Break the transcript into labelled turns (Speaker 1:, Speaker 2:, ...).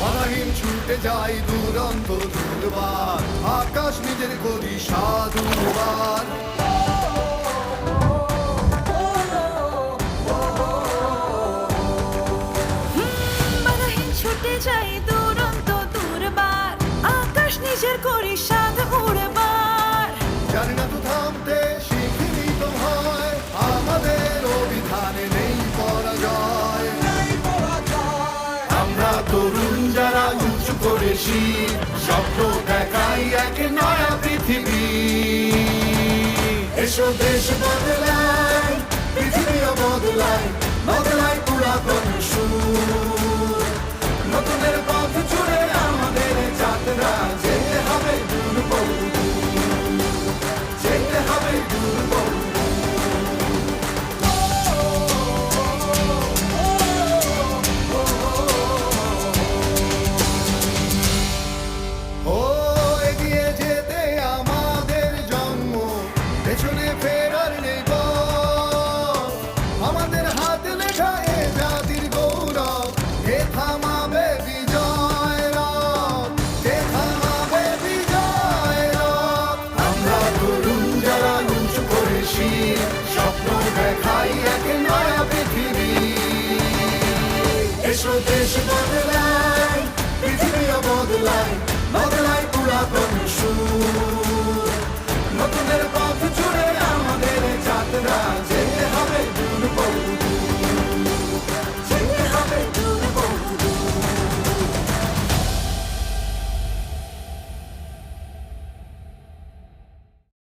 Speaker 1: ছুটে যাই দুরন্ত দুর্বার আকাশ নিজের করি সাধুবার
Speaker 2: বাধাহীন ছুটে যাই দুরন্ত দূরবার আকাশ নিজের করি সাধ উড়বার
Speaker 1: জানি না তো থামতে শিখিনি তো হয় আমাদের অভিধানে নেই পরাজয়। আমরা তরুণ উঁচু করে শীত স্বপ্ন দেখাই এক নয়া পৃথিবী। এসো দেশ বদলায় পৃথিবীও বদলায়। Borderline, Borderline, Borderline, Borderline, Borderline, Borderline, Borderline, Borderline, Borderline, Borderline, Borderline, Borderline,